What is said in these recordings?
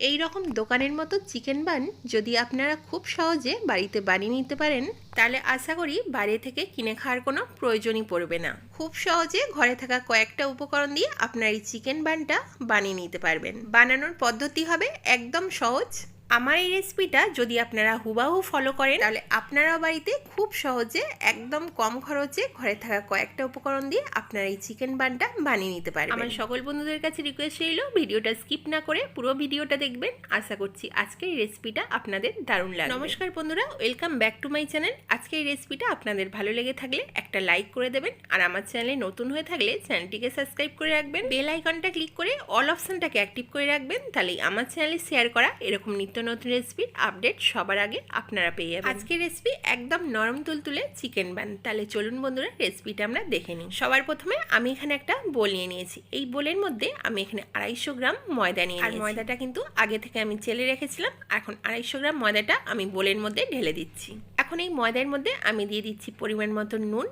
এই রকম দোকানের মতো চিকেন বান যদি আপনারা খুব সহজে বাড়িতে বানিয়ে নিতে পারেন, তাহলে আশা করি বাইরে থেকে কিনে খাওয়ার কোনো প্রয়োজনই পড়বে না। খুব সহজে ঘরে থাকা কয়েকটা উপকরণ দিয়ে আপনার এই চিকেন বানটা বানিয়ে নিতে পারবেন। বানানোর পদ্ধতি হবে একদম সহজ। আমার এই রেসিপিটা যদি আপনারা হুবাহু ফলো করেন তাহলে আপনারাও বাড়িতে খুব সহজে একদম কম খরচে ঘরে থাকা কয়েকটা উপকরণ দিয়ে আপনারা এই চিকেন বানটা বানিয়ে নিতে পারেন আমার সকল বন্ধুদের কাছে রিকোয়েস্ট রইল ভিডিওটা স্কিপ না করে পুরো ভিডিওটা দেখবেন। আশা করছি আজকের এই রেসিপিটা আপনাদের দারুণ লাগবে। নমস্কার বন্ধুরা welcome back to my channel আজকে এই রেসিপিটা আপনাদের ভালো লেগে থাকলে একটা লাইক করে দেবেন আর আমার চ্যানেলে নতুন হয়ে থাকলে চ্যানেলটিকে সাবস্ক্রাইব করে রাখবেন। বেল আইকনটা ক্লিক করে অল অপশানটাকে অ্যাক্টিভ করে রাখবেন তাহলেই আমার চ্যানেলে শেয়ার করা এরকম নিত্য নতুন রেসিপির আপডেট সবার আগে আপনারা পেয়ে যাবেন। আজকের রেসিপি একদম নরম তুলতুলে চিকেন বান তাহলে চলুন বন্ধুরা রেসিপিটা আমরা দেখে নিই। সবার প্রথমে আমি এখানে একটা বোল নিয়ে নিয়েছি। এই বোলের মধ্যে আমি এখানে আড়াইশো গ্রাম ময়দা নিয়ে আর ময়দাটা কিন্তু আগে থেকে আমি চেলে রেখেছিলাম। এখন আড়াইশো গ্রাম ময়দাটা আমি বোলের মধ্যে ঢেলে দিচ্ছি। এখন এই ময়দার মধ্যে আমি দিয়ে দিচ্ছি পরিমাণ মতো নুন।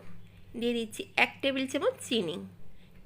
দিয়ে দিচ্ছি এক টেবিল চামচ চিনি।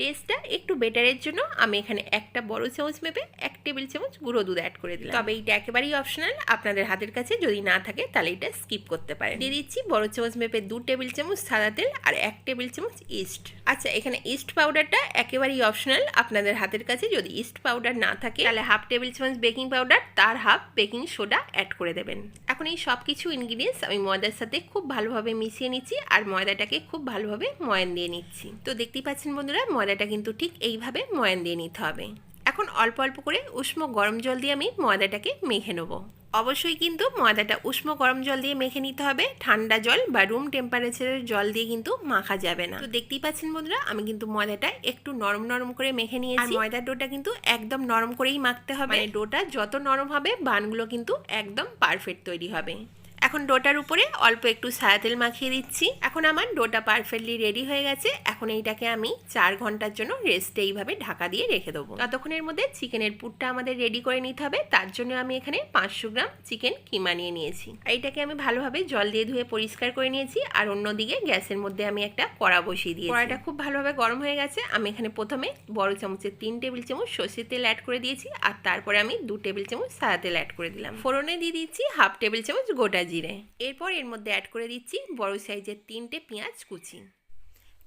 টেস্টটা একটু বেটারের জন্য আমি এখানে একটা বড় চামচ মেপে এক টেবিল চামচ গুঁড়ো দুধ অ্যাড করে দিলাম। তবে এইটা একেবারেই অপশনাল আপনাদের হাতের কাছে যদি না থাকে তাহলে এটা স্কিপ করতে পারেন। দিয়ে দিচ্ছি বড় চামচ মেপে দু টেবিল চামচ সাদা তেল আর এক টেবিল চামচ ইস্ট আচ্ছা এখানে ইস্ট পাউডারটা একেবারেই অপশনাল আপনাদের হাতের কাছে যদি ইস্ট পাউডার না থাকে, তাহলে হাফ টেবিল চামচ বেকিং পাউডার তার হাফ বেকিং সোডা অ্যাড করে দেবেন। এখন এই সব কিছু ইনগ্রিডিয়েন্টস আমি ময়দার সাথে খুব ভালোভাবে মিশিয়ে নিচ্ছি আর ময়দাটাকে খুব ভালোভাবে ময়ান দিয়ে নিচ্ছি। তো দেখতেই পাচ্ছেন বন্ধুরা, ময়দাটা কিন্তু ঠিক এইভাবে ময়ান দিয়ে নিতে হবে। এখন অল্প অল্প করে উষ্ণ গরম জল দিয়ে আমি ময়দাটাকে মেখে নেব। অবশ্যই কিন্তু ময়দাটা উষ্ণ গরম জল দিয়ে মেখে নিতে হবে। ঠান্ডা জল বা রুম টেম্পারেচারের জল দিয়ে কিন্তু মাখা যাবে না। তো দেখতেই পাচ্ছেন বন্ধুরা, আমি কিন্তু ময়দাটা একটু নরম নরম করে মেখে নিয়েছি। ময়দার ডোটা কিন্তু একদম নরম করেই মাখতে হবে। মানে ডোটা যত নরম হবে, বানগুলো কিন্তু একদম পারফেক্ট তৈরি হবে। এখন ডোটার উপরে অল্প একটু সাদা তেল মাখিয়ে দিচ্ছি। এখন আমার ডোটা পারফেক্টলি রেডি হয়ে গেছে। এখন এইটাকে আমি চার ঘণ্টার জন্য রেস্টে এইভাবে ঢাকা দিয়ে রেখে দেবো। ততক্ষণের মধ্যে চিকেনের পুরটা আমাদের রেডি করে নিতে হবে। তার জন্য আমি এখানে পাঁচশো গ্রাম চিকেন কিমা নিয়ে নিয়েছি। এইটাকে আমি ভালোভাবে জল দিয়ে ধুয়ে পরিষ্কার করে নিয়েছি। আর অন্যদিকে গ্যাসের মধ্যে আমি একটা কড়া বসিয়ে দিয়েছি। কড়াটা খুব ভালোভাবে গরম হয়ে গেছে। আমি এখানে প্রথমে বড় চামচের তিন টেবিল চামচ সর্ষের তেল অ্যাড করে দিয়েছি। আর তারপরে আমি দু টেবিল চামচ সাদা তেল অ্যাড করে দিলাম। ফোড়নে দিয়ে দিচ্ছি হাফ টেবিল চামচ গোটা জিরে। এরপর এর মধ্যে অ্যাড করে দিচ্ছি বড় সাইজের তিনটে পেঁয়াজ কুচি।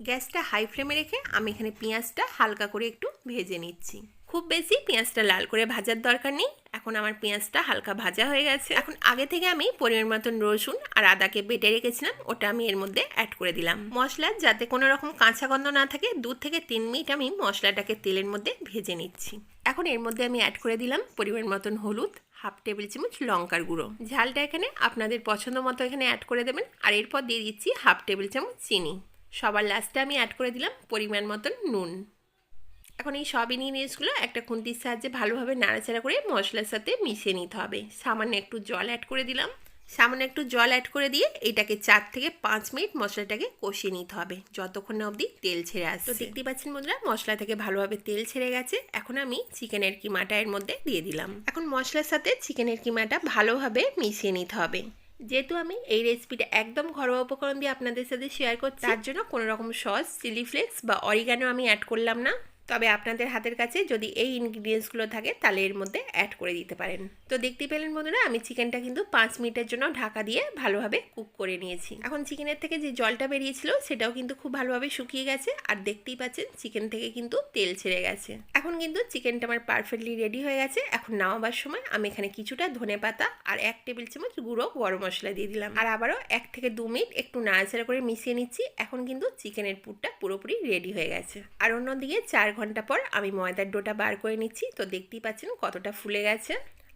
গ্যাসটা হাই ফ্লেমে রেখে আমি এখানে পেঁয়াজটা হালকা করে একটু ভেজে নিচ্ছি। খুব বেশি পেঁয়াজটা লাল করে ভাজার দরকার নেই। এখন আমার পেঁয়াজটা হালকা ভাজা হয়ে গেছে। এখন আগে থেকে আমি পরিমাণ মতন রসুন আর আদাকে বেটে রেখেছিলাম। ওটা আমি এর মধ্যে অ্যাড করে দিলাম। মশলা যাতে কোনো রকম কাঁচা গন্ধ না থাকে, দু থেকে তিন মিনিট আমি মশলাটাকে তেলের মধ্যে ভেজে নিচ্ছি। এখন এর মধ্যে আমি অ্যাড করে দিলাম পরিমাণ মতন হলুদ হাফ টেবিল চামচ লঙ্কার গুঁড়ো। ঝালটা এখানে আপনাদের পছন্দ মতো এখানে অ্যাড করে দেবেন। আর এরপর দিয়ে দিচ্ছি হাফ টেবিল চামচ চিনি। সবার লাস্টে আমি অ্যাড করে দিলাম পরিমাণ মতন নুন। এখন এই সব ইনগ্রিডিয়েন্টসগুলো একটা খুন্তির সাহায্যে ভালোভাবে নাড়াচাড়া করে মশলার সাথে মিশিয়ে নিতে হবে। সামান্য একটু জল অ্যাড করে দিলাম। সামান্য একটু জল অ্যাড করে দিয়ে এটাকে চার থেকে পাঁচ মিনিট মশলাটাকে কষিয়ে নিতে হবে। যতক্ষণ না অবধি তেল ছেড়ে আসে তো দেখতে পাচ্ছেন বন্ধুরা মশলা থেকে ভালোভাবে তেল ছেড়ে গেছে। এখন আমি চিকেনের কিমাটা এর মধ্যে দিয়ে দিলাম। এখন মশলার সাথে চিকেনের কিমাটা ভালোভাবে মিশিয়ে নিতে হবে। যেহেতু আমি এই রেসিপিটা একদম ঘরোয়া উপকরণ দিয়ে আপনাদের সাথে শেয়ার করছি তার জন্য কোনো রকম সস চিলি ফ্লেক্স বা অরিগানো আমি অ্যাড করলাম না। তবে আপনাদের হাতের কাছে যদি এই ইনগ্রিডিয়েন্টসগুলো থাকে, তাহলে এর মধ্যে অ্যাড করে দিতে পারেন। তো দেখতে পেলেন বন্ধুরা, আমি চিকেনটা কিন্তু পাঁচ মিনিটের জন্য ঢাকা দিয়ে ভালোভাবে কুক করে নিয়েছি। এখন চিকেনের থেকে যে জলটা বেরিয়েছিল, সেটাও কিন্তু খুব ভালোভাবে শুকিয়ে গেছে, আর দেখতেই পাচ্ছেন চিকেন থেকে কিন্তু তেল ছেড়ে গেছে। এখন কিন্তু চিকেনটা আমার পারফেক্টলি রেডি হয়ে গেছে। এখন নামাবার সময় আমি এখানে কিছুটা ধনে পাতা আর এক টেবিল চামচ গুঁড়ো গরম মশলা দিয়ে দিলাম। আর আবারও এক থেকে দু মিনিট একটু নাড়াচাড়া করে মিশিয়ে নিচ্ছি। এখন কিন্তু চিকেনের পুরটা পুরোপুরি রেডি হয়ে গেছে। আর অন্যদিকে চার ঘণ্টা পর আমি ময়দার ডোটা বার করে নিচ্ছি। তো দেখতেই পাচ্ছেন কতটা ফুলে গেছে।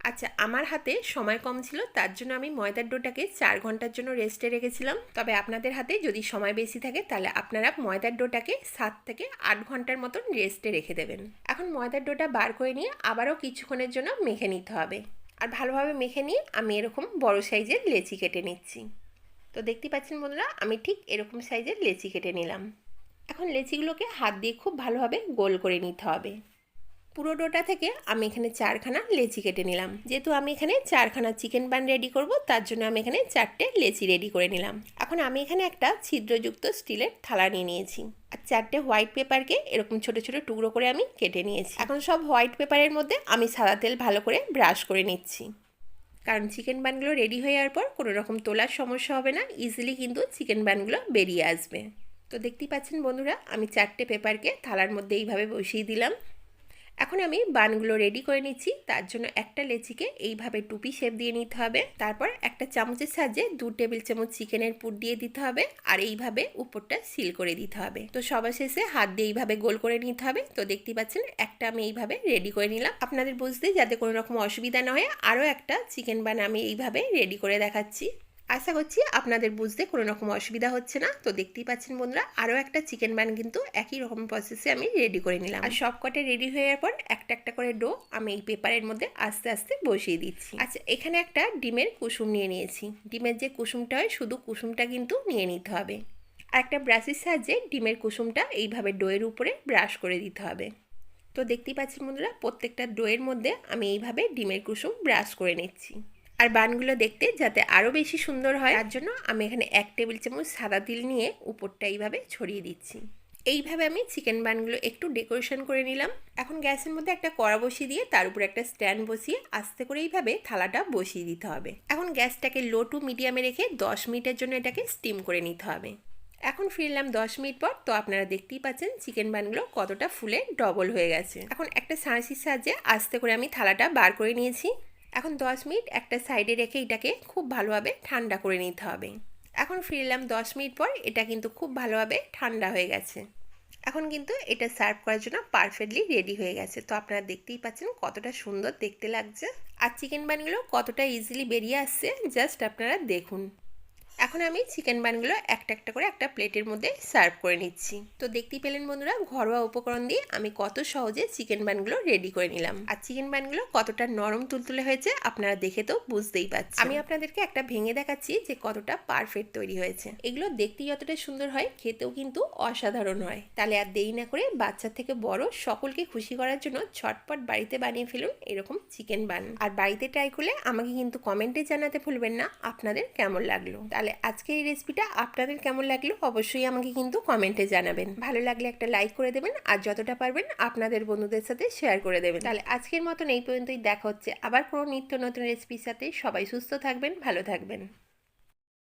আচ্ছা আমার হাতে সময় কম ছিল, তার জন্য আমি ময়দার ডোটাকে চার ঘণ্টার জন্য রেস্টে রেখেছিলাম। তবে আপনাদের হাতে যদি সময় বেশি থাকে, তাহলে আপনারা ময়দার ডোটাকে সাত থেকে আট ঘণ্টার মতন রেস্টে রেখে দেবেন। এখন ময়দার ডোটা বার করে নিয়ে আবারও কিছুক্ষণের জন্য মেখে নিতে হবে। আর ভালোভাবে মেখে নিয়ে আমি এরকম বড় সাইজের লেচি কেটে নিচ্ছি। তো দেখতে পাচ্ছেন বন্ধুরা, আমি ঠিক এরকম সাইজের লেচি কেটে নিলাম। এখন লেচিগুলোকে হাত দিয়ে খুব ভালোভাবে গোল করে নিতে হবে। পুরো ডোটা থেকে আমি এখানে চারখানা লেচি কেটে নিলাম। যেহেতু আমি এখানে চারখানা চিকেন বান রেডি করব, তার জন্য আমি এখানে চারটে লেচি রেডি করে নিলাম। এখন আমি এখানে একটা ছিদ্রযুক্ত স্টিলের থালা নিয়ে নিয়েছি আর চারটে হোয়াইট পেপারকে এরকম ছোট ছোট টুকরো করে আমি কেটে নিয়েছি। এখন সব হোয়াইট পেপারের মধ্যে আমি সাদা তেল ভালো করে ব্রাশ করে নিচ্ছি। কারণ চিকেন বানগুলো রেডি হয়ে যাওয়ার পর কোনো রকম তোলার সমস্যা হবে না, ইজিলি কিন্তু চিকেন বানগুলো বেরিয়ে আসবে। তো দেখতেই পাচ্ছেন বন্ধুরা, আমি চারটে পেপারকে থালার মধ্যে এইভাবে বসিয়ে দিলাম। এখন আমি বানগুলো রেডি করে নিচ্ছি, তার জন্য একটা লেচিকে এইভাবে টুপি শেপ দিয়ে নিতে হবে। তারপর একটা চামচের সাহায্যে দু টেবিল চামচ চিকেনের পুর দিয়ে দিতে হবে আর এইভাবে উপরটা সিল করে দিতে হবে। তো সবার শেষে হাত দিয়ে এইভাবে গোল করে নিতে হবে। তো দেখতেই পাচ্ছেন একটা আমি এইভাবে রেডি করে নিলাম। আপনাদের বুঝতে যাতে কোনো রকম অসুবিধা না হয়, আরও একটা চিকেন বান আমি এইভাবে রেডি করে দেখাচ্ছি। আশা করছি আপনাদের বুঝতে কোনো রকম অসুবিধা হচ্ছে না। তো দেখতেই পাচ্ছেন বন্ধুরা, আরও একটা চিকেন বান কিন্তু একই রকম প্রসেসে আমি রেডি করে নিলাম। আর সব কটে রেডি হয়ে যাওয়ার পর একটা একটা করে ডো আমি এই পেপারের মধ্যে আস্তে আস্তে বসিয়ে দিচ্ছি। আচ্ছা এখানে একটা ডিমের কুসুম নিয়ে নিয়েছি। ডিমের যে কুসুমটা হয়, শুধু কুসুমটা কিন্তু নিয়ে নিতে হবে। আর একটা ব্রাশের সাহায্যে ডিমের কুসুমটা এইভাবে ডোয়ের উপরে ব্রাশ করে দিতে হবে। তো দেখতেই পাচ্ছেন বন্ধুরা, প্রত্যেকটা ডোয়ের মধ্যে আমি এইভাবে ডিমের কুসুম ব্রাশ করে নিচ্ছি। আর বানগুলো দেখতে যাতে আরও বেশি সুন্দর হয়, তার জন্য আমি এখানে এক টেবিল চামচ সাদা তিল নিয়ে উপরটা এইভাবে ছড়িয়ে দিচ্ছি। এইভাবে আমি চিকেন বানগুলো একটু ডেকোরেশন করে নিলাম। এখন গ্যাসের মধ্যে একটা কড়া বসিয়ে দিয়ে তার উপর একটা স্ট্যান্ড বসিয়ে আস্তে করে এইভাবে থালাটা বসিয়ে দিতে হবে। এখন গ্যাসটাকে লো টু মিডিয়ামে রেখে দশ মিনিটের জন্য এটাকে স্টিম করে নিতে হবে। এখন ফিরলাম দশ মিনিট পর, তো আপনারা দেখতেই পাচ্ছেন চিকেন বানগুলো কতটা ফুলে ডবল হয়ে গেছে। এখন একটা সাঁড়শির সাহায্যে আস্তে করে আমি থালাটা বার করে নিয়েছি। এখন দশ মিনিট একটা সাইডে রেখে এটাকে খুব ভালোভাবে ঠান্ডা করে নিতে হবে। এখন ফিরলাম দশ মিনিট পর, এটা কিন্তু খুব ভালোভাবে ঠান্ডা হয়ে গেছে। এখন কিন্তু এটা সার্ভ করার জন্য পারফেক্টলি রেডি হয়ে গেছে। তো আপনারা দেখতেই পাচ্ছেন কতটা সুন্দর দেখতে লাগছে। আর চিকেন বানগুলো কতটা ইজিলি বেরিয়ে আসছে জাস্ট আপনারা দেখুন। এখন আমি চিকেন বানগুলো একটা একটা করে একটা প্লেটের মধ্যে সার্ভ করে নিচ্ছি। তো দেখতেই পেলেন বন্ধুরা, ঘরোয়া উপকরণ দিয়ে আমি কত সহজে চিকেন বানগুলো রেডি করে নিলাম। আর চিকেন বানগুলো কতটা নরম তুলতুলে হয়েছে আপনারা দেখে তো বুঝতেই পারছেন। আমি আপনাদেরকে একটা ভেঙে দেখাচ্ছি যে কতটা পারফেক্ট তৈরি হয়েছে। এগুলো দেখতে যতটা সুন্দর হয়, খেতেও কিন্তু অসাধারণ হয়। তাহলে আর দেরি না করে বাচ্চা থেকে বড় সকলকে খুশি করার জন্য ছটপট বাড়িতে বানিয়ে ফেলুন এরকম চিকেন বান। আর বাড়িতে ট্রাই করলে আমাকে কিন্তু কমেন্টে জানাতে ভুলবেন না, আপনাদের কেমন লাগল? তাহলে আজকে এই রেসিপিটা আপনাদের কেমন লাগল অবশ্যই আমাকে কিন্তু কমেন্টে জানাবেন। ভালো লাগলে একটা লাইক করে দেবেন আর যতটা পারবেন আপনাদের বন্ধুদের সাথে শেয়ার করে দেবেন। তাহলে আজকের মতন এই পর্যন্তই, দেখা হচ্ছে আবার কোনো নিত্য নতুন রেসিপির সাথে। সবাই সুস্থ থাকবেন, ভালো থাকবেন।